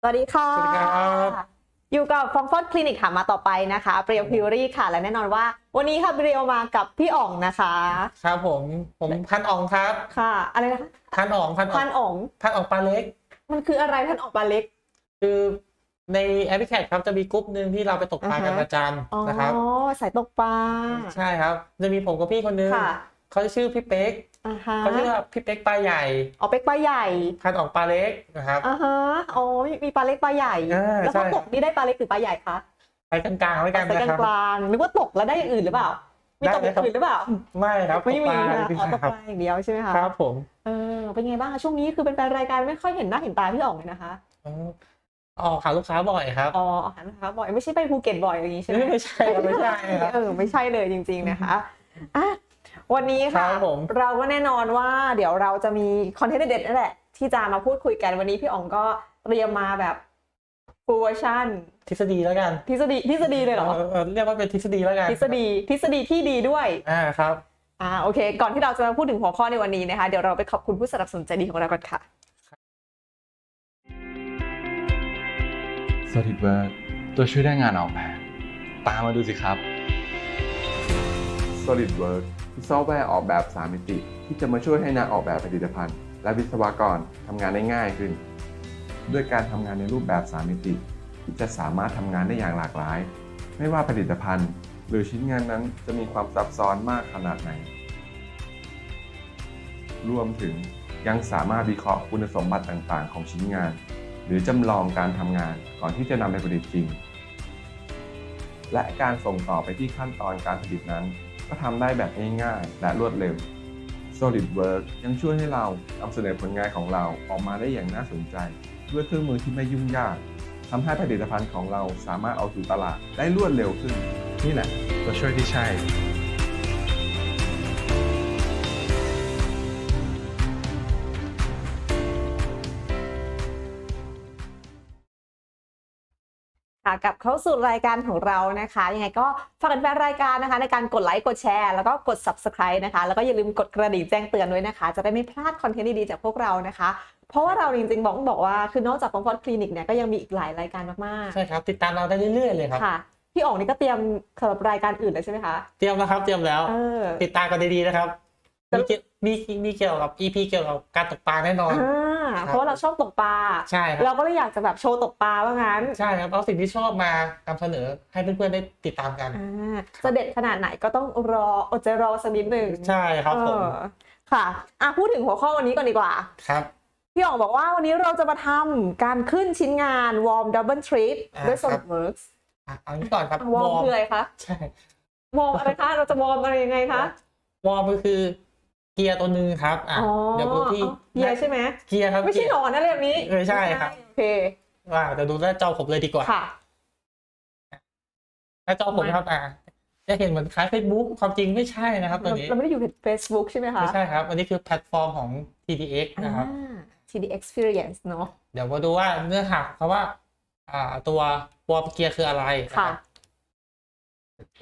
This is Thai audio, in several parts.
สวัสดีค่ะ สวัสดีครับ อยู่กับฟองฟอดคลินิกค่ะมาต่อไปนะคะเปรียวพิวรี่ค่ะ และแน่นอนว่า วันนี้ค่ะเปรียวมากับพี่อ่องนะคะ ครับผมผมพันอ่องครับ ค่ะ อะไรนะคะพันอ่องพันอ่พัองนอ่องพันอ่องปลาเล็ก มันคืออะไรพันอ่องปลาเล็ก คือในแอปพลิเคชันครับจะมีกลุ่มหนึ่งที่เราไปตกปลากันอ่าฮะประจอ๋อำนะครับสายตกปลาใช่ครับ จะมีผมกับพี่คนนึงค่ะเขาชื่อพี่เป๊ก อ่าฮะเขาชื่อว่าพี่เป๊กปลาใหญ่อ๋อเป็กปลาใหญ่พันอ่องปลาเล็กนะครับอ่าฮะอ๋อมีมีปลาเล็กปลาใหญ่อ่าแล้วใช่พอตกนี่ได้ปลาเล็กหรือปลาใหญ่คะไปกลางๆไว้กันใส่นะกลางครับกลางๆนึกว่าตกแล้วได้อย่างอื่นหรือเปล่ามีตกอย่างอื่นหรือเปล่า ไม่ครับไม่มีตกปลานะอ๋อตกครัปลาอย่างเดียวใช่ไหมคะครับผมเออเป็นไงบ้างคะช่วงนี้คือเป็นแฟนรายการไม่ค่อยเห็นหน้าเห็นตาพี่อ่องเลยนะคะอ๋อออกหาลูกค้าบ่อยครับอ๋ออาหารนะคะบ่อยไม่ใช่ไปภูเก็ตบ่อยอย่างนี้ใช่ไหมไม่ใช่ครับไม่ใช่ครับเออไม่ใช่เลยจริง ๆนะคะอะ วันนี้ครัค่ะบผม เราก็แน่นอนว่าเดี๋ยวเราจะมีคอนเทนต์เด็ดๆนั่นแหละ ที่จะมาพูดคุยกันวันนี้พี่อ๋องก็เตรียมมาแบบฟูเวอร์ชันทฤษฎีแล้วกันทฤษฎีทฤษฎีเลยเหรอเออเรียกว่าเป็นทฤษฎีแล้วกันทฤษฎีทฤษฎีที่ดีด้วย อ่าครับ อ่าโอเค ก่อนที่เราจะมาพูดถึงหัวข้อในวันนี้นะคะ เดี๋ยวเราไปขอบคุณผู้สนับสนุนใจดีของเราก่อนค่ะ SolidWorks ตัวช่วยด้านงานออกแบบ ตามมาดูสิครับ SolidWorks ือซอฟต์แวร์ออกแบบ 3 มิติ ที่จะมาช่วยให้นักออกแบบผลิตภัณฑ์ และวิศวกรทำงานได้ง่ายขึ้น ด้วยการทำงานในรูปแบบ 3 มิติ ที่จะสามารถทำงานได้อย่างหลากหลาย ไม่ว่าผลิตภัณฑ์ หรือชิ้นงานนั้นจะมีความซับซ้อนมากขนาดไหน รวมถึงยังสามารถวิเคราะห์คุณสมบัติต่าง ๆ ของชิ้นงาน หรือจำลองการทำงานก่อนที่จะนำไปผลิตจริง และการส่งต่อไปที่ขั้นตอนการผลิตนั้น ก็ทำได้แบบง่ายๆและรวดเร็ว SolidWorks ยังช่วยให้เรานำเสนอผลงานของเราออกมาได้อย่างน่าสนใจ ด้วยเครื่องมือที่ไม่ยุ่งยากทำให้ผลิตภัณฑ์ของเราสามารถเอาสู่ตลาดได้รวดเร็วขึ้น นี่แหละตัวช่วยที่ใช่ ค่ะกลับเข้าสู่รายการของเรานะคะยังไงก็ฝากแฟนๆรายการนะคะ ในการกดไลค์กดแชร์ แล้วก็กด subscribe นะคะ แล้วก็อย่าลืมกดกระดิ่งแจ้งเตือนด้วยนะคะ จะได้ไม่พลาดคอนเทนต์ดีๆจากพวกเรานะคะ เพราะว่าเราจริงๆบอกบอกว่าคือนอกจากฟองฟอดคลินิกเนี่ยก็ยังมีอีกหลายรายการมากใช่ครับติดตามเราได้เรื่อยๆเลยครับๆค่ะพี่อ๋องนี่ก็เตรียมสำหรับรายการอื่นเลยใช่ไหมคะเตรียมแล้วครับเตรียมแล้วเออติดตามกันดีๆนะครับมีเกี่ยวมีมีเกี่ยวกับ EP เกี่ยวกับการตกปลาแน่นอนอ่า เพราะว่าเราชอบตกปลาใช่ครับเราก็เลยอยากจะแบบโชว์ตกปลาว่างั้นใช่ครับเอาสิ่งที่ชอบมานำเสนอให้เพื่อนๆได้ติดตามกันอ่าจะเด็ดขนาดไหนก็ต้องรออดใจรอสักนิดหนึ่งใช่ครับผมเออค่ะอะพูดถึงหัวข้อวันนี้ก่อนดีกว่าครับพี่อ๋องบอกว่าวันนี้เราจะมาทำการขึ้นชิ้นงาน Warm Double Treat อ่าด้วยครับ SolidWorks อะเอางี้ก่อนครับวอร์มคืออะไรคะใช่วอร์มอะไรคะเราจะวอร์มอะไรยังไงคะวอร์มก็คือเกียร์ตัวหนึ่งครับอะอ๋อเดี๋ยวดูที่เกียร์ใช่ไหมเกียร์ครับไม่ใช่หนอนอะไรแบบนี้ไม่ใช่ครับโอเคว่าเดี๋ยวดูหน้าจอผมเลยดีกว่าค่ะหน้าจอผมนะครับอะจะเห็นเหมือนคล้าย Facebook ความจริงไม่ใช่นะครับตัวนี้เราไม่ได้อยู่ใน Facebook ใช่ไหมคะ ไม่ใช่ครับ อันนี้คือแพลตฟอร์มของ TDX นะครับอ่า TD Experience เนอะเดี๋ยวมาดูว่าเนื้อหาเขาว่า อ่าตัววอร์มเกียร์คืออะไรนค่ะ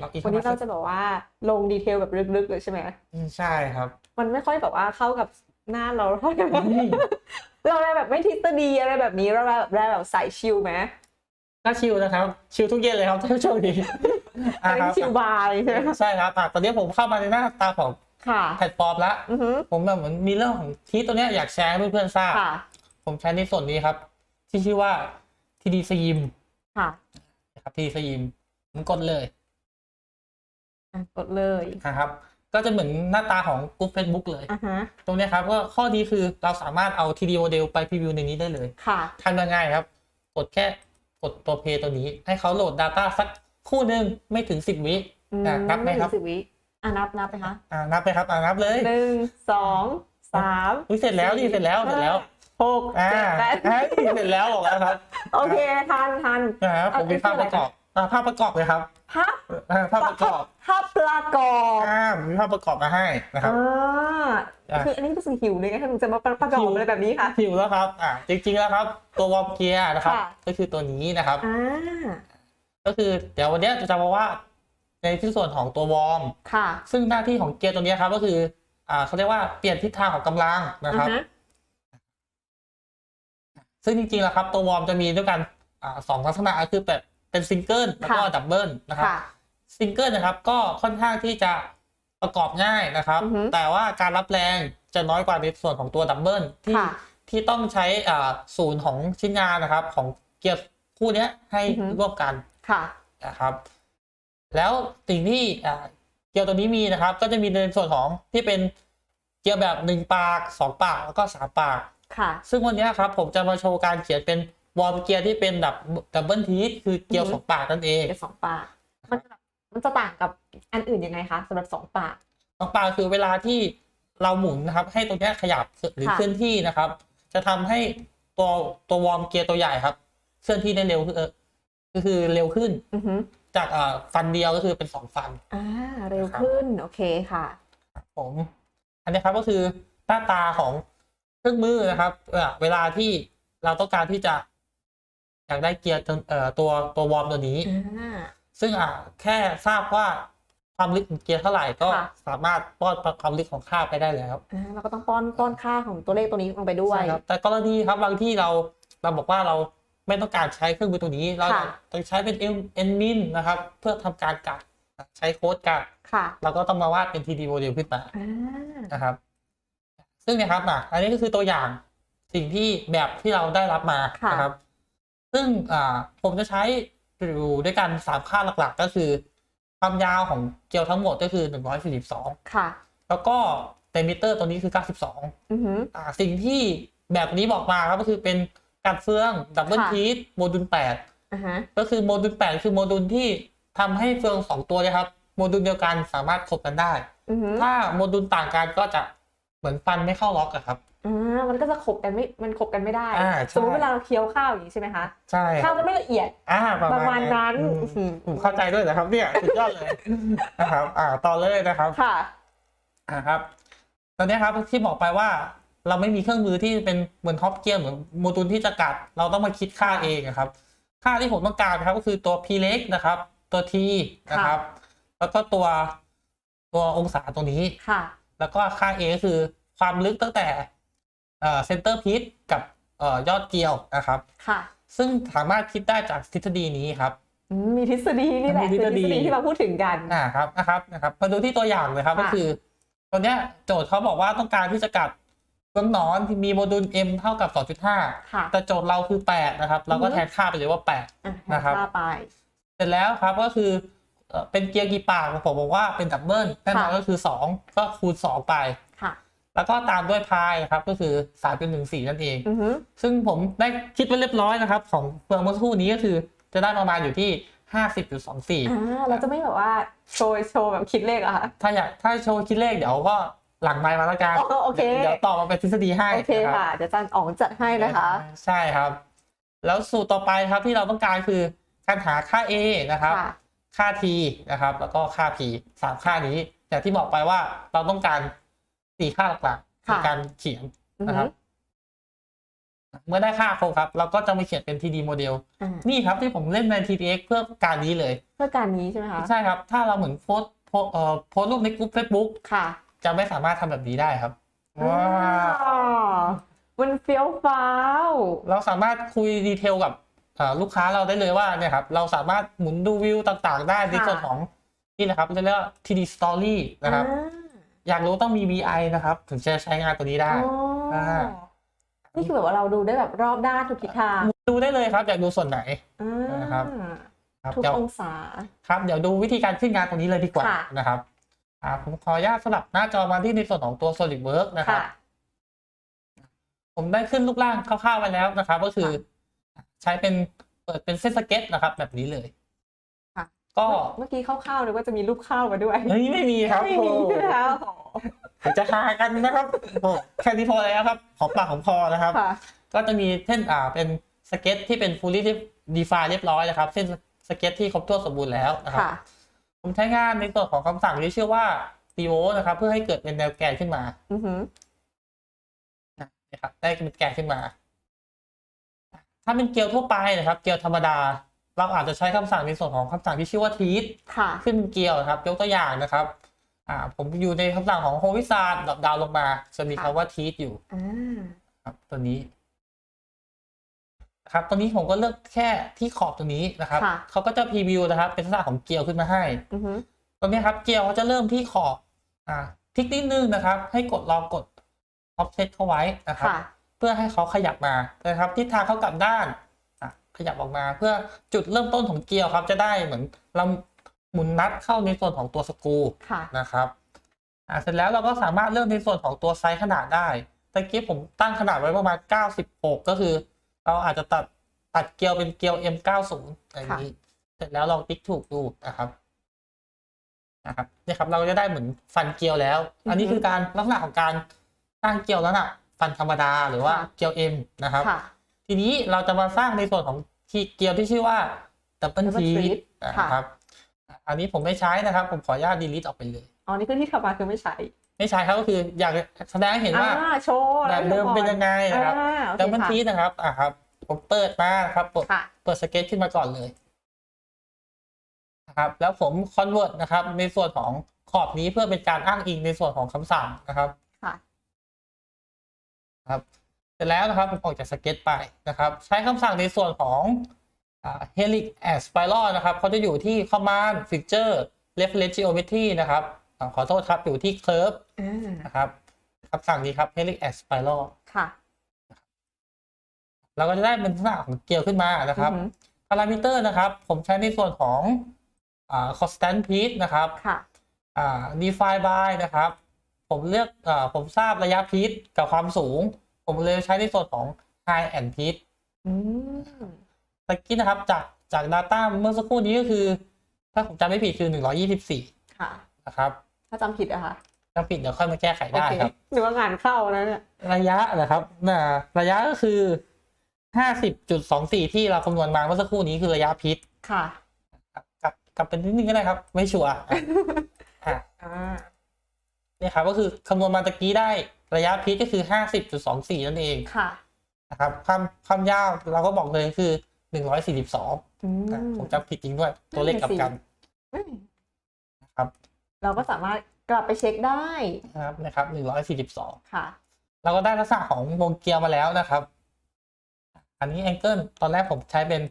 รับอีกวันนี้ครัเราบจะบอกว่าลงดีเทลแบบลึกๆเลยใช่ไหมอืมใช่ครับ มันไม่ค่อยแบบว่าเข้ากับหน้าเราเท่าไหร่อืมเราอะไรแบบไม่ทฤษฎีอะไรแบบนี้เราแบบได้แบบสายชิลไหมก็ชิลนะครับ ชิลทุกเย็นเลยครับช่วงนี้อัอ่านคนี้รับชิลบายใช่ไหมคะใช่ครับอะตอนนี้ผมเข้ามาในหน้าตาของค่ะแพลตฟอร์มแล้วอือหือผมแบบเหมือนมีเรื่องของที่ตัวเนี้ยอยากแชร์ให้เพื่อนๆทราบค่ะผมใช้ในส่วนนี้ครับ ที่ชื่อว่า TD s i m ค่ะนะครับ TD s i m ผมกดเลยอะกดเลยนะครับ ก็จะเหมือนหน้าตาของกลุ่ม Facebook เลยอะฮะตรงเนี้ยครับก็ข้อดีคือเราสามารถเอา TD model ไปพรีวิวในนี้ได้เลยค่ะทำยังไงครับ กดแค่กดตัวเพย์ตัวนี้ ให้เขาโหลด Data สักคู่หนึ่งไม่ถึง 10 วิอืมอะนับไหมครับสิบวิอะนับนับไปคะอ่านับไปครับอ่านับเลยหนึ่งสองสามอุ๊ยเสร็จแล้วนี่เสร็จแล้วเสร็จแล้วหกอ่าเจ็ดแปดอ่าเสร็จแล้วบอกแล้วครับ โอเคทันทันนะครับผมมีภาพประกอบ อ่าภาพประกอบเลยครับภาพอ่าภาพประกอบภาพประกอบอ่าผมมีภาพประกอบมาให้นะครับอ่าอะคืออันนี้รู้สึกหิวเลยไงถ้าหนูจะมาประกอบอะไรแบบนี้ค่ะหิวแล้วครับอ่าจริงๆแล้วครับ ตัววอร์มเกียร์นะครับค่ะก็คือตัวนี้นะครับอ่าก็คือเดี๋ยววันเนี้ยจะมาว่าในที่ส่วนของตัววอร์มค่ะ ซึ่งหน้าที่ของเกียร์ตัวเนี้ยครับ ก็คือ อ่าเขาเรียกว่าเปลี่ยนทิศทางของกำลังนะครับอ่าฮซึ่งจริงๆแล้วครับ ตัววอร์มจะมีด้วยกันอ่าสองลักษณะก็คือแบบ เป็นซิงเกิลแล้วก็ค่ะดับเบิลนะครับค่ะซิงเกิลนะครับก็ค่อนข้างที่จะประกอบง่ายนะครับอือฮึแต่ว่าการรับแรงจะน้อยกว่าในส่วนของตัวดับเบิลที่ค่ะที่ต้องใช้อ่าศูนย์ของชิ้นงานนะครับ ของเกียร์คู่เนี้ยให้อือฮึร่วมกันค่ะนะครับ แล้วสิ่งที่อ่าเกียร์ตัวนี้มีนะครับ ก็จะมีในส่วนของที่เป็นเกียร์แบบหนึ่งปากสองปากแล้วก็สามปากค่ะซึ่งวันนี้ครับผมจะมาโชว์การเขียนเป็น วอร์มเกียร์ที่เป็นดับดับเบิลทีสคือเกียร์อือฮึสองปากนั่นเองเป็นสองปากมันจะมันจะต่างกับอันอื่นยังไงคะสำหรับสองปากสองปากคือเวลาที่เราหมุนนะครับ ให้ตัวเนี้ยขยับหรือค่ะเคลื่อนที่นะครับ จะทำให้ตัวตัววอร์มเกียร์ตัวใหญ่ครับ เคลื่อนที่ได้เร็วขึ้นเออก็คือเร็วขึ้นอือฮึจากอ่าฟันเดียวก็คือเป็นสองฟันอ่าเร็วขึ้นโอเคค่ะผมอันนี้ครับก็คือหน้าตาของเครื่องมือนะครับเอ่อเวลาที่เราต้องการที่จะ อยากได้เกียร์ตัวเอ่อตัวตัววอร์มตัวนี้อ่าซึ่งอะแค่ทราบว่าความลึกของเกียร์เท่าไหร่ก็ค่ะสามารถป้อนความลึกของค่าบไปได้แล้วอ่าเราก็ต้องป้อนป้อนค่าของตัวเลขตัวนี้ลงไปด้วยใช่ครับแต่กรณีครับบางที่เราเราบอกว่าเราไม่ต้องการใช้เครื่องมือตัวนี้ เราค่ะต้องใช้เป็นเอ็นมินนะครับ เพื่อทำการกัดใช้โค้ดกัดค่ะเราก็ต้องมาวาดเป็น 3D โมเดลขึ้นมาอ่านะครับ ซึ่งเนะครับอะอันนี้ก็คือตัวอย่างสิ่งที่แบบที่เราได้รับมาค่ะนะครับ ซึ่งอ่าผมจะใช้อยู่ด้วยกันสามค่าหลักๆ ก็คือ ความยาวของเกลียวทั้งหมดก็คือ142ค่ะ แล้วก็เตมิเตอร์ตัวนี้คือ92อือหืออ่าสิ่งที่แบบนี้บอกมาครับก็คือเป็นกัดเฟืองดับเบิลค่ะทีสโมดูลอ่าฮะ8ก็คือโมดูล8คือโมดูลที่ทำให้เฟืองสองตัวเนะครับ โมดูลเดียวกันสามารถขบกันได้อือหือถ้าโมดูลต่างกันก็จะเห มือนฟันไม่เข้าล็อกอะครับอ่ามันก็จะขบกันไม่มันขบกันไม่ได้อ่าใช่สมมติเวลาเราเคี้ยวข้าวอย่างนี้ใช่ไหมคะใช่ข้าวจะไม่ละเอียดอ่าประประมามาณณนั้นั้นนอืมอื้อหือผมเข้าใจด้วยนะครับ เนี่ยสุดยอดเลยนะครับ อ่าต่อเลยนะครับค่ะอ่าครับ ตอนนี้ครับที่บอกไปว่าเราไม่มีเครื่องมือที่เป็นเหมือนท็อปเกียร์เหมือนโมดูลที่จะกัด เราต้องมาคิดค่าเองอะครับ ค่าที่ผมต้องการครับก็คือตัว P เล็กนะครับ ตัว T นะครับ แล้วก็ตัวตัวองศาตัวนี้ค่ะ แล้วก็ค่า A ก็คือ ความลึกตั้งแต่เอ่อเซนเตอร์พีซกับเอ่อยอดเกลียวนะครับค่ะซึ่งสามารถคิดได้จากทฤษฎีนี้ครับอืมมีทฤษฎีนี่แหละมีคือทฤษฎีทฤษฎีที่เราพูดถึงกันอ่าครับนะครับนะครับมาดูที่ตัวอย่างเลยครับค่ะก็คือตัวเนี้ยโจทย์เขาบอกว่าต้องการที่จะกัดเฟืองหนอนที่มีโมดูล m เท่ากับ 2.5ค่ะแต่โจทย์เราคือ 8 นะครับ เราก็อือฮึแทนค่าไปเลยว่าอะนะครับค่าไป8เสร็จแล้วครับก็คือเอ่อเป็นเกียร์กี่ปากผมบอกว่าเป็นดับเบิลแน่นอนค่ะก็คือ 2 ก็คูณ 2 ไปค่ะ แล้วก็ตามด้วยพายนะครับก็คือ3.14นั่นเองอือหือซึ่งผมได้คิดไว้เรียบร้อยนะครับ ของเฟืองเมื่อสักครู่นี้ก็คือจะได้ประมาณอยู่ที่50.24อ่าเราจะไม่แบบว่าโชว์โชว์แบบคิดเลขอะค่ะถ้าอยากถ้าโชว์คิดเลขเดี๋ยวก็หลังไมค์มาแล้วกันอ๋อโอเคเดี๋ยวตอบมาเป็นทฤษฎีให้โอเคนะค่ะเดี๋ยวอาจารย์อ๋องจัดให้นะคะ ใช่ครับ แล้วสูตรต่อไปครับที่เราต้องการคือการหาค่า A นะครับ ค่ะค่า T นะครับ แล้วก็ค่า P สามค่านี้อย่างที่บอกไปว่าเราต้องการ สี่ค่าหลักๆในค่ะ การเขียนอือนะคหืรัอบเมื่อได้ค่าครบครับ เราก็จะมาเขียนเป็น 3D โมเดลอ่านี่ครับที่ผมเล่นใน TPX เพื่อการนี้เลย เพื่อการนี้ใช่ไหมคะใช่ครับ ถ้าเราเหมือนโพสต์โพสต์เอ่อโพสต์รูปในกลุ่ม Facebook ค่ะจะไม่สามารถทำแบบนี้ได้ครับว้าวอ๋อมันเฟี้ยวฟ้าวเราสามารถคุยดีเทลกับเอ่อลูกค้าเราได้เลยว่าเนี่ยครับ เราสามารถหมุนดูวิวต่างๆ ได้ในส่วนของนี่นะครับเรียกว่า TD Story นะครับ อ่า อยากรู้ต้องมี VI นะครับ ถึงจะใช้งานตัวนี้ได้อ๋ออานี่คือแบบว่าเราดูได้แบบรอบด้านทุกทิศทางดูได้เลยครับอยากดูส่วนไหนอ่านะครับครับทุกเดี๋ยวองศาครับเดี๋ยวดูวิธีการขึ้นงานตรงนี้เลยดีกว่าค่ะนะครับอ่าผมขออนุญาตสลับหน้าจอมาที่ในส่วนของตัว SolidWorks นะครับค่ะผมได้ขึ้นรูปร่างคร่าวๆไว้แล้วนะครับ ก็คือใช้เป็นเปิดเป็นเส้นสเก็ตนะครับ แบบนี้เลยค่ะ ก็เมื่อกี้คร่าวๆเลยว่าจะมีรูปข้าวมาด้วยเฮ้ยไม่มีครับไม่มีใช่ไหมคะโอ้โหเดี๋ยวจะหากันนะครับโอ้แค่นี้พอแล้วครับหอมปากหอมคอนะครับค่ะก็จะมีเส้นอ่าเป็นสเก็ตที่เป็น fully define เรียบร้อยนะครับเส้นสเก็ตที่ครบถ้วนสมบูรณ์แล้วนะครับค่ะผมใช้งานในส่วนของคำสั่งที่ชื่อว่า devo นะครับ เพื่อให้เกิดเป็นแนวแกนขึ้นมาอือหือนะครับได้เป็นแกนขึ้นมา ถ้าเป็นเกลียวทั่วไปนะครับ เกลียวธรรมดา เราอาจจะใช้คำสั่งในส่วนของคำสั่งที่ชื่อว่า teeth ค่ะขึ้นเกลียวนะครับ ยกตัวอย่างนะครับอ่าผมอยู่ในคำสั่งของ h o v i s a r ดรอปดาวลงมา จะมีคำว่า teeth อยู่อ่าครับตัวนี้นะครับตรงนี้ผมก็เลือกแค่ที่ขอบตรงนี้นะครับค่ะเขาก็จะพรีวิวนะครับ เป็นลักษณะของเกลียวขึ้นมาให้อือฮึตรงนี้ครับ เกลียวเขาจะเริ่มที่ขอบอ่าทิกนิดนึงนะครับ ให้กดลองกด offset เข้าไว้นะครับค่ะเพื่อให้เขาขยับมานะครับทิศทางเขากลับด้านอะ ขยับออกมา เพื่อจุดเริ่มต้นของเกลียวครับ จะได้เหมือนเราหมุนนัดเข้าในส่วนของตัวสกรูค่ะนะครับอะเสร็จแล้วเราก็สามารถเลือกในส่วนของตัวไซส์ขนาดได้ตะกี้ผมตั้งขนาดไว้ประมาณ 96 ก็คือ เราอาจจะตัดตัดเกลียวเป็นเกลียว M90 อย่างนี้ เสร็จแล้วลองติ๊กถูกดูนะครับนะครับเนี่ยครับ เราจะได้เหมือนฟันเกลียวแล้ว อันนี้อือฮึคือการลักษณะของการสร้างเกลียวแล้วน่ะฟันธรรมดาหรือว่าค่ะเกลียว M นะครับค่ะ ทีนี้เราจะมาสร้างในส่วนของที่เกลียวที่ชื่อว่า double Double teeth teeth ค่ะนะครับอันนี้ผมไม่ใช้นะครับ ผมขออนุญาต delete ออกไปเลยอ๋อนี่คือที่ทำมาคือไม่ใช้ ไม่ใช้ครับก็คืออยากแสดงให้เห็นว่าอ่าโชว์แบบเดิมเป็นยังไงนะครับอ่าโอเค double ค่ะ teeth นะครับอะครับ ผมเปิดมานะครับเปิดค่ะเปิดสเก็ตขึ้นมาก่อนเลยนะครับแล้วผม convert นะครับ ในส่วนของขอบนี้เพื่อเป็นการอ้างอิงในส่วนของคำสั่งนะครับค่ะครับ เสร็จแล้วนะครับผมออกจากสเก็ตไปนะครับ ใช้คำสั่งในส่วนของอ่า helix and spiral นะครับเขาจะอยู่ที่ command feature reference geometry นะครับอ่าขอโทษครับอยู่ที่ curve อ่านะครับคำสั่งนี้ครับ helix and spiral ค่ะเราก็จะได้เป็นลักษณะของเกลียวขึ้นมานะครับอือหือพารามิเตอร์นะครับ ผมใช้ในส่วนของอ่า constant pitch นะครับค่ะอ่า define by นะครับ ผมเลือกอ่าผมทราบระยะพิษกับความสูง ผมเลยใช้ในส่วนของ high and pitch อืมตะกี้นะครับ จากจาก Data เมื่อสักครู่นี้ก็คือ ถ้าผมจำไม่ผิดคือ 124 ค่ะนะครับ ถ้าจำผิดอะค่ะถ้าผิดเดี๋ยวค่อยมาแก้ไขโอได้เคครับหรือว่างานเข้านะเนี่ยระยะนะครับน่ะระยะก็คือ 50.24 ที่เราคำนวณมาเมื่อสักครู่นี้คือระยะพิษค่ะครับกลับกลับเป็นนิดนึงก็ได้ครับ ไม่ชัวร์อะอะอ่า เนี่ยครับก็คือคำนวณมาตะกี้ได้ระยะพิษก็คือ 50.24 นั่นเองค่ะนะครับความความยาวเราก็บอกเลยคือ 142อืมอะผมจำผิดจริงด้วย ตัวเลขกลับกันอืมนะครับ เราก็สามารถกลับไปเช็คได้นะครับนะครับ 142 ค่ะ เราก็ได้ลักษณะของวงเกียร์มาแล้วนะครับ อันนี้แองเกิลตอนแรกผมใช้เป็น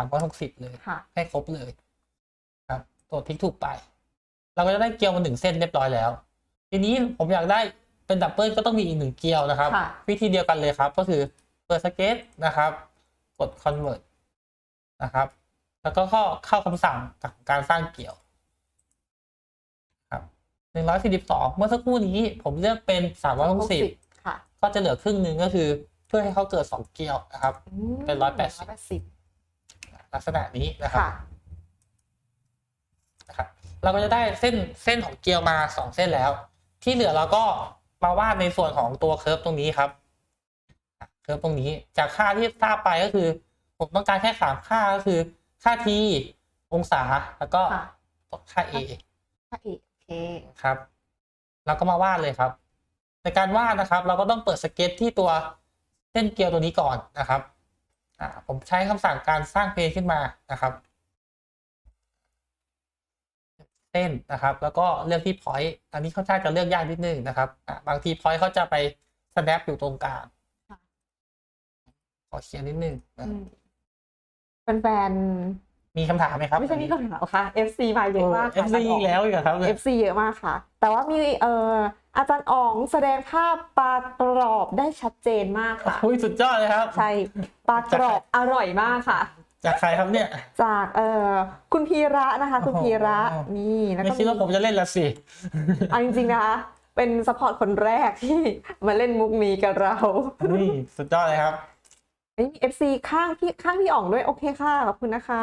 360 เลยค่ะให้ครบเลย ครับตัวทิกถูกไป เราก็จะได้เกลียวมาหนึ่งเส้นเรียบร้อยแล้ว ทีนี้ผมอยากได้เป็นดับเบิลก็ต้องมีอีกหนึ่งเกลียวนะครับ ค่ะ วิธีเดียวกันเลยครับ ก็คือเปิดสเก็ตนะครับ กด convert นะครับ แล้วก็เข้าเข้าคำสั่งจากการสร้างเกลียว ครับ142เมื่อสักครู่นี้ผมเลือกเป็น360ค่ะก็จะเหลือครึ่งหนึ่งก็คือเพื่อให้เขาเกิด2เกลียวนะครับ อืมเป็น180ร้อยแปดสิบลักษณะนี้นะครับ ค่ะ นะครับเราก็จะได้เส้นเส้นของเกลียวมาสองเส้นแล้ว ที่เหลือเราก็มาวาดในส่วนของตัวเคิร์ฟตรงนี้ครับอะเคิร์ฟตรงนี้จากค่าที่ทราบไปก็คือ ผมต้องการแค่สามค่าก็คือค่า t องศาแล้วก็ค่ะค่า a ค่ะอีกโอเคครับเราก็มาวาดเลยครับ ในการวาดนะครับ เราก็ต้องเปิดสเก็ตที่ตัวเส้นเกลียวตัวนี้ก่อนนะครับอ่าผมใช้คำสั่งการสร้างเพลงขึ้นมานะครับ เส้นนะครับ แล้วก็เลือกที่ point อันนี้ค่อนข้างจะเลือกยากนิดนึงนะครับอ่าบางที point เขาจะไป snap อยู่ตรงกลางค่ะขอเขียนนิดนึงนะอืมแฟนมีคำถามไหมครับๆไม่ใช่นี่ก็ถามค่ะ FC มาเยอะมากเอค่ะฟซีอีกแล้วอีกเหรอครับเนี่ย FC เยอะมากค่ะ แต่ว่ามีเอ่ออาจารย์อ๋องแสดงภาพปลากรอบได้ชัดเจนมากค่ะโอ้ยสุดยอดเลยครับ ใช่ปลากรอบอร่อยมากค่ะ จากใครครับเนี่ย จากเอ่อคุณพีระนะคะ คุณพีระโอ้โห นี่แล้วไม่ก็คิดว่าผมจะเล่นละสิ เอาจริงๆนะคะ เป็นซัพพอร์ตคนแรกที่มาเล่นมุกนี้กับเรานี่สุดยอดเลยครับ เอ้ยมี FC ข้างพี่ข้างพี่อ๋องด้วยโอเคค่ะขอบคุณนะคะ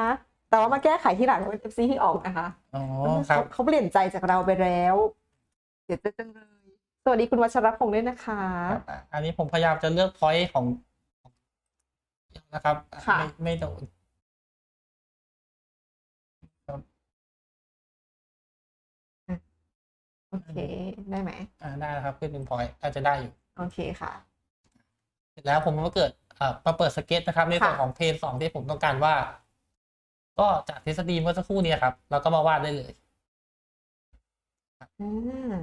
แต่ว่ามาแก้ไขที่หลังเป็น FC พี่อ๋องนะคะ อ๋อครับเขาเขาเปลี่ยนใจจากเราไปแล้วเสียใจจังเลยสวัสดีคุณวัชรพงศ์ด้วยนะคะครับอะอันนี้ผมพยายามจะเลือกพอยต์ของนะครับอะค่ะ ไม่ไม่โดน โอเคได้ไหมอ่าได้แล้วครับขึ้นเป็นพอยต์อาจจะได้อยู่ โอเคค่ะ เสร็จแล้วผมมาเกิดอ่ามาเปิดสเก็ตนะครับในส่วนค่ะของเพนสองที่ผมต้องการวาดก็จากทฤษฎีเมื่อสักครู่นี้ครับ เราก็มาวาดได้เลยอืม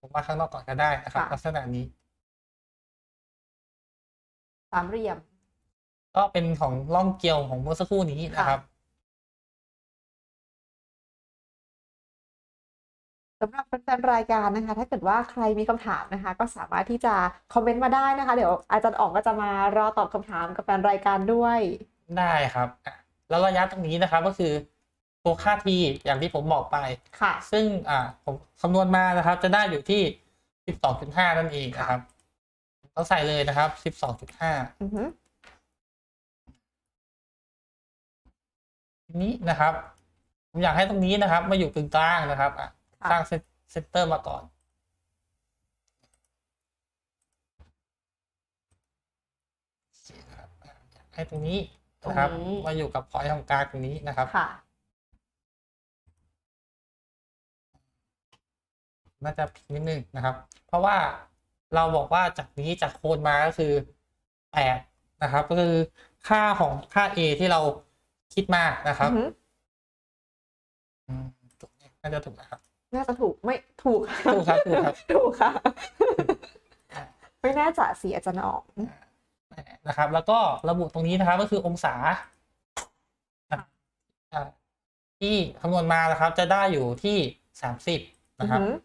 ผมมาข้างนอกก่อนก็ได้นะครับค่ะลักษณะนี้สามเหลี่ยม ก็เป็นของร่องเกลียวของเมื่อสักครู่นี้นะครับ สำหรับแฟนๆรายการนะคะ ถ้าเกิดว่าใครมีคำถามนะคะ ก็สามารถที่จะคอมเมนต์มาได้นะคะ เดี๋ยวอาจารย์อ๋องก็จะมารอตอบคำถามกับแฟนรายการด้วยได้ครับอะแล้วระยะตรงนี้นะครับก็คือตัวค่าทีอย่างที่ผมบอกไปค่ะ ซึ่งอ่าผมคำนวณมานะครับ จะได้อยู่ที่12.5นั่นเองนะครับต้องใส่เลยนะครับ12.5อือหือทีนี้นะครับ ผมอยากให้ตรงนี้นะครับ มาอยู่กึ่งกลางนะครับอะ สร้างเซตเซนเตอร์มาก่อนโอเคครับอะอยากให้ตรงนี้นะครับ มาอยู่กับพอยต์ตรงกลางตรงนี้นะครับค่ะน่าจะผิดนิดนึงนะครับ เพราะว่าเราบอกว่าจากนี้จากโคนมาก็คือแปดนะครับ ก็คือค่าของค่า A ที่เราคิดมานะครับอือหืออืมถูกน่าจะถูกนะครับ น่าจะถูกไม่ถูกถูกครับถูกครับถูกค่ะไม่น่าจะเสียอาจารย์อ๋องนะครับ แล้วก็ระบุตรงนี้นะครับ ก็คือองศาอ่าที่คำนวณมานะครับ จะได้อยู่ที่สามสิบนะครับอือหือ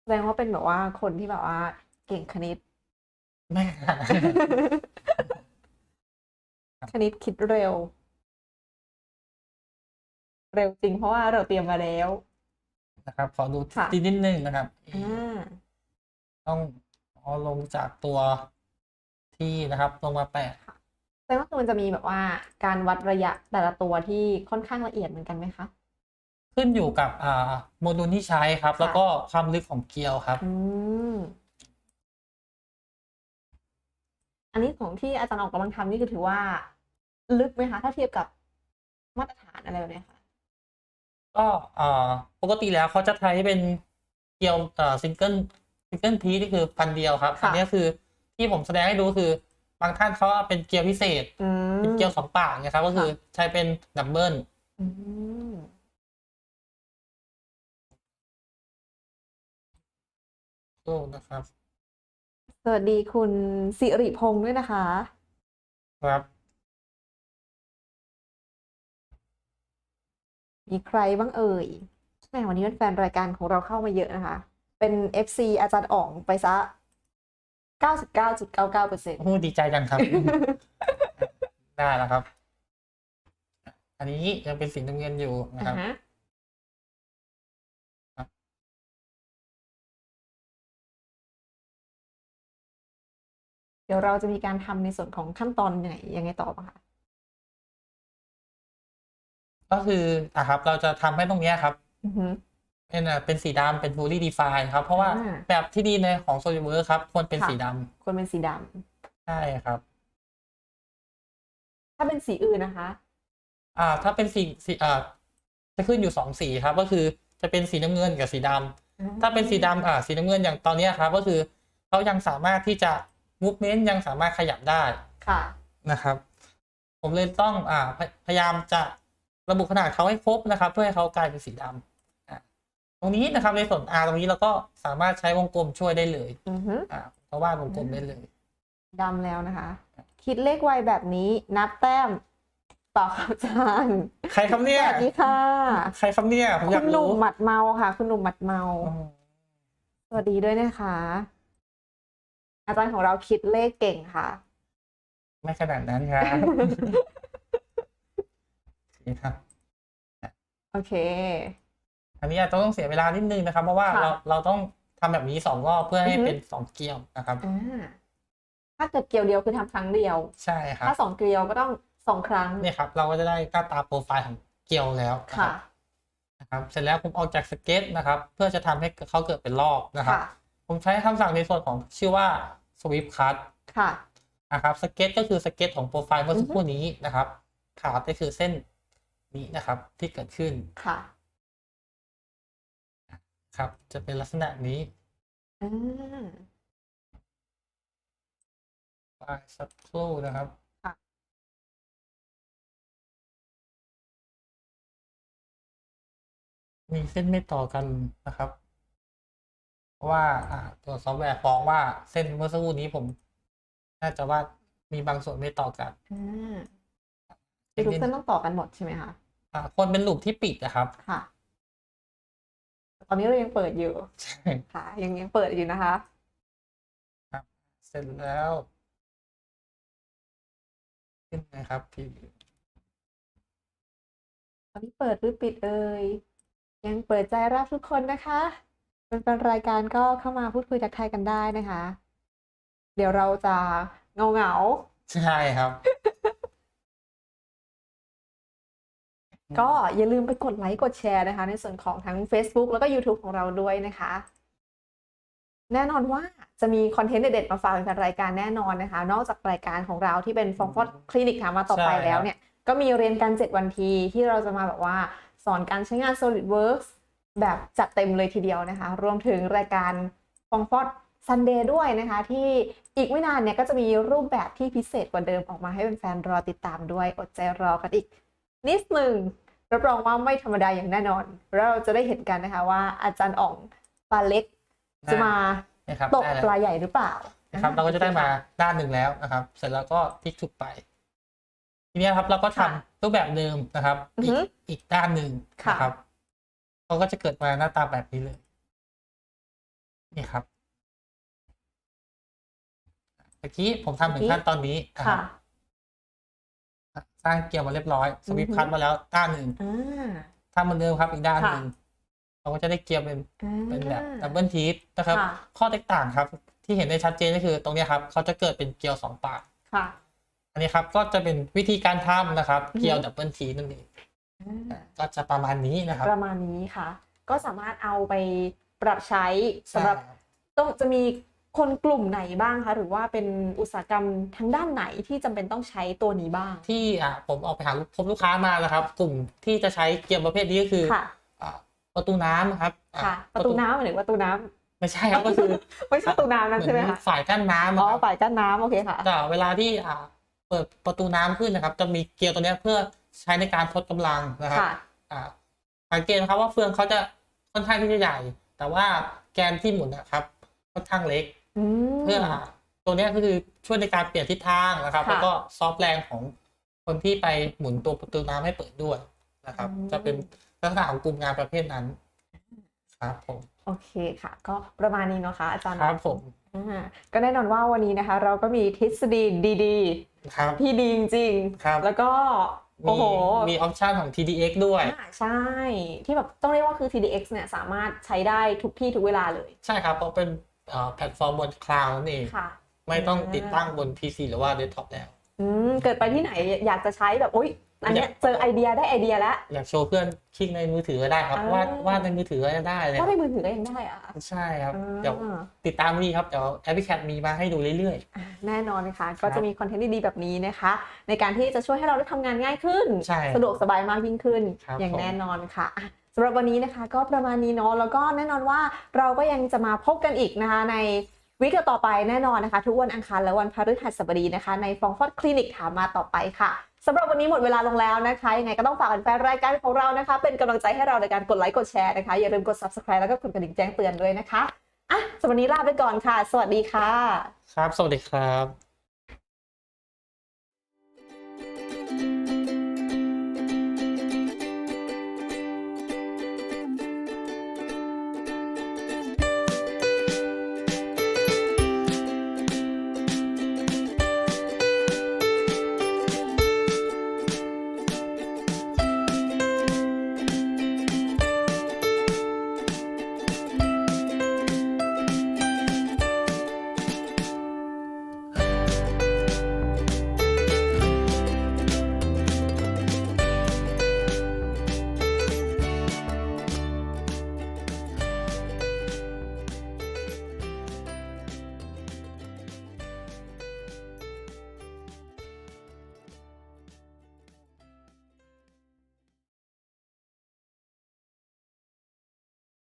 แสดงว่าเป็นแบบว่าคนที่แบบว่า เก่งคณิตแม่คณิตคิดเร็ว เร็วจริงเพราะว่าเราเตรียมมาแล้วนะครับ ขอดูค่ะทีนิดนึงนะครับอ่าต้องเอาลงจากตัวที่นะครับ ลงมาแปดแสดงว่าคือมันจะมีแบบว่าการวัดระยะแต่ละตัวที่ค่อนข้างละเอียดเหมือนกันไหมคะขึ้นอยู่กับอ่าโมดูลที่ใช้ครับค่ะแล้วก็ความลึกของเกลียวครับอืมอันนี้ของที่อาจารย์ออกกำลังทำนี่คือถือว่า ลึกไหมคะ ถ้าเทียบกับมาตรฐานอะไรแบบเนี้ยค่ะ ก็อ่าปกติแล้วเขาจะใช้เป็นเกลียวอ่าซิงเกิลซิงเกิลพีที่คือพันเดียวครับค่ะอันนี้คือที่ผมแสดงให้ดูคือบางท่านเขาเอาเป็นเกลียวพิเศษอืมเป็นเกลียวสองปากนะครับ ก็คือใช้เป็นดับเบิลอืมโอ้นะครับ สวัสดีคุณสิริพงษ์ด้วยนะคะ ครับ มีใครบ้างเอ่ยแหมวันนี้เป็นแฟนรายการของเราเข้ามาเยอะนะคะ เป็น FC อาจารย์อ๋องไปซะ 99.99%เปอร์เซ็นต์โอ้ดีใจจังครับ ได้แล้วครับ อันนี้ยังเป็นสีน้ำเงินอยู่นะครับครับเดี๋ยวเราจะมีการทำในส่วนของขั้นตอนไหนยังไงต่อบ้างคะ ก็คืออะครับ เราจะทำให้ตรงเนี้ยครับอือหือเป็นอะเป็นสีดำเป็น fully define ครับ เพราะว่าอ่าแบบที่ดีในของ SolidWorks ครับ ควรเป็นค่ะสีดำควรเป็นสีดใช่ครับำถ้าเป็นสีอื่นนะคะ อ่า ถ้าเป็นสีสีอ่าจะขึ้นอยู่สองสีครับ ก็คือจะเป็นสีน้ำเงินกับสีดำถ้าเป็นสีดำอ่าสีน้ำเงินอย่างตอนเนี้ยครับ ก็คือเขายังสามารถที่จะ movement ยังสามารถขยับได้ค่ะนะครับ ผมเลยต้องอ่าพยพยายามจะ ระบุขนาดเขาให้ครบนะครับ เพื่อให้เขากลายเป็นสีดำอะตรงนี้นะครับในส่วน R ตรงนี้เราก็สามารถใช้วงกลมช่วยได้เลยอือหืออ่าเพราะว่าวงกลมได้เลยดำแล้วนะคะ คิดเลขไวแบบนี้นับแต้มเปล่าครับอาจารย์ใครครับสเนี่ยวัสดีค่ะ ใครครับเนี่ยผมคุอยาณกหนุ่รู้มหมัดเมาค่ะ คุณหนุ่มหมัดเมาอ๋อสวัสดีด้วยนะคะ อาจารย์ของเราคิดเลขเก่งค่ะ ไม่ขนาดนั้นครับ นี่ครับ โอเค อันนี้อาจจะต้องเสียเวลานิดนึงนะครับ เพราะว่าค่ะ เราเราต้องทำแบบนี้สองรอบเพื่อให้อือฮึเป็นสองเกลียวนะครับ อ่าถ้าเกิดเกลียวเดียวคือทำครั้งเดียว ใช่ครับถ้าสองเกลียวก็ต้องสองครั้งเนี่ยครับ เราก็จะได้หน้าตาโปรไฟล์ของเกลียวแล้วนะคค่ะ รับนะครับ เสร็จแล้วผมออกจากสเก็ตนะครับ เพื่อจะทำให้เขาเกิดเป็นลอกนะครับ ค่ะ ผมใช้คำสั่งในส่วนของชื่อว่า sweep cut ค่ะ นะครับสเก็ตก็คือสเก็ตของโปรไฟล์เมื่อสักครู่นี้นะครับขาดก็คือเส้น นี้นะครับที่เกิดขึ้นค่ะ ครับ จะเป็นลักษณะนี้อ่าไปสักครู่นะครับค่ะมีเส้นไม่ต่อกันนะครับราะว่าอ่าตัวซอฟต์แวร์ฟ้องว่าเส้นเมื่อสักครู่นี้ผม น่าจะว่ามีบางส่วนไม่ต่อกันอ่าคือทุกเส้นต้องต่อกันหมดใช่ไหมคะอ่า คนเป็นหลุมที่ปิดนะครับ ค่ะ ตอนนี้เรายังเปิดอยู่ ใช่ค่ะ ยังยังเปิดอยู่นะคะเสร็จแล้ว ขึ้นนะครับพี่ตอนนี้เปิดหรือปิดเอ่ย ยังเปิดใจรับทุกคนนะคะเป็นแฟนรายการก็เข้ามาพูดคุยทักทายกันได้นะคะ เดี๋ยวเราจะเงาเงาใช่ครับ ก็อย่าลืมไปกดไลค์กดแชร์นะคะ ในส่วนของทั้ง Facebook แล้วก็ YouTube ของเราด้วยนะคะ แน่นอนว่าจะมีคอนเทนต์เด็ดๆมาฝากแฟนรายการแน่นอนนะคะ นอกจากรายการของเราที่เป็นฟองฟอดคลินิกถามมาต่อไปใช่ครับแล้วเนี่ย ก็มีเรียนกัน7วันทีที่เราจะมาแบบว่าสอนการใช้งาน SolidWorks แบบจัดเต็มเลยทีเดียวนะคะ รวมถึงรายการฟองฟอดซันเดย์ด้วยนะคะ ที่อีกไม่นานเนี่ยก็จะมีรูปแบบที่พิเศษกว่าเดิมออกมาให้แฟนๆรอติดตามด้วยอดใจรอกันอีก นิดหนึ่งรับรองว่าไม่ธรรมดาอย่างแน่นอน แล้วเราจะได้เห็นกันนะคะว่าอาจารย์อ่องปลาเล็กจะมานะครับตกได้แล้วปลาใหญ่หรือเปล่านะครับเราก็จะได้มาด้านหนึ่งแล้วนะครับ เสร็จแล้วก็พลิกถูกไป ทีนี้ครับเราก็ทำรูปแบบเดิมนะครับอีกอีกด้านหนึ่งนะครับเขาก็จะเกิดมาหน้าตาแบบนี้เลย นี่ครับเมื่อกี้ผมทำถึงขั้นตอนนี้นะคค่ะรับ สร้างเกียร์มาเรียบร้อยสวิปอือฮึคัทมาแล้วด้านหนึ่งอ่าทำเหมือนเดิมครับอีกด้านค่ะหนึ่งเราก็จะได้เกียร์เป็นอ่าเป็นแบบดับเบิลทีสนะครับค่ะข้อแตกต่างครับ ที่เห็นได้ชัดเจนก็คือตรงเนี้ยครับเขาจะเกิดเป็นเกียร์สองปากค่ะอันนี้ครับก็จะเป็นวิธีการทำนะครับอือฮึเกียร์ดับเบิลทีนั่นเองอ่าก็จะประมาณนี้นะครับ ประมาณนี้ค่ะ ก็สามารถเอาไปปรับใช้สำหรับใช่ต้องจะมี คนกลุ่มไหนบ้างคะ หรือว่าเป็นอุตสาหกรรมทางด้านไหนที่จำเป็นต้องใช้ตัวนี้บ้าง ที่อะผมออกไปหาพบลูกค้ามานะครับ กลุ่มที่จะใช้เกียร์ประเภทนี้ก็คือค่ะอ่าประตูน้ำครับอ่ค่ะประตูน้ำหรือประตูน้ำไม่ใช่ครับก็คือไม่ใช่ประตูน้ำนั่นใช่ไหมเหมืคะอนฝ่ายกั้นน้ำอ๋อนะครับฝ่ายกั้นน้ำโอเคค่ะแต่เวลาที่อ่าเปิดประตูน้ำขึ้นนะครับ จะมีเกียร์ตัวเนี้ยเพื่อใช้ในการทดกำลังนะครับค่ะอ่าสังเกตนะครับว่าเฟืองเขาจะค่อนข้างที่จะใหญ่ แต่ว่าแกนที่หมุนนะครับค่อนข้างเล็กอืม เพื่ออ่าตัวเนี้ยก็คือช่วยในการเปลี่ยนทิศทางนะครับค่ะแล้วก็ซอฟต์แรงของคนที่ไปหมุนตัวประตูน้ำให้เปิดด้วยนะครับอืมจะเป็นลักษณะของกลุ่มงานประเภทนั้น ครับผมโอเคค่ะ ก็ประมาณนี้เนาะคะอาจารย์ครับผมอ่าก็แน่นอนว่าวันนี้นะคะ เราก็มีทฤษฎีดีครับๆที่ดีจริงครับๆแล้วก็มีโอ้โหมีออปชันของ TDX ด้วยอ่าใช่ ที่แบบต้องเรียกว่าคือ TDX เนี่ยสามารถใช้ได้ทุกที่ทุกเวลาเลย ใช่ครับเพราะเป็นเอ่อ แพลตฟอร์มบนคลาวด์นั่นเองค่ะ ไม่ต้องติดตั้งบน PC หรือว่าเดสก์ท็อปแล้วอืมเกิดไปที่ไหนอยากจะใช้แบบโอ๊ยอันเนี้ยอยากเจอไอเดียได้ไอเดียแล้ว อยากโชว์เพื่อนคลิกในมือถือก็ได้ครับอ่าวาดวาดในมือถือก็ได้เลยก็ในมือถือก็ยังได้อะใช่ครับอ่าเดี๋ยวติดตามนี่ครับ เดี๋ยวแอปพลิเคชันมีมาให้ดูเรื่อยอ่าแน่นอนนะคะ ก็จะมีคอนเทนต์ดีๆแบบนี้นะคะ ในการที่จะช่วยให้เราได้ทำงานง่ายขึ้นใช่สะดวกสบายมากยิ่งขึ้นครับอย่างผมแน่นอนค่ะอะ สำหรับวันนี้นะคะก็ประมาณนี้เนาะแล้วก็แน่นอนว่าเราก็ยังจะมาพบกันอีกนะคะในวิกต่อไปแน่นอนนะคะ ทุกวันอังคารและวันพฤหัสบดีนะคะ ในฟองฟอดคลินิกถามมาต่อไปค่ะสำหรับวันนี้หมดเวลาลงแล้วนะคะ ยังไงก็ต้องฝากแฟนรายการของเรานะคะ เป็นกำลังใจให้เราในการกดไลค์กดแชร์นะคะ อย่าลืมกด subscribe แล้วก็กดกระดิ่งแจ้งเตือนด้วยนะคะอะสำหรับวันนี้ลาไปก่อนค่ะ สวัสดีค่ะ ครับ สวัสดีครับ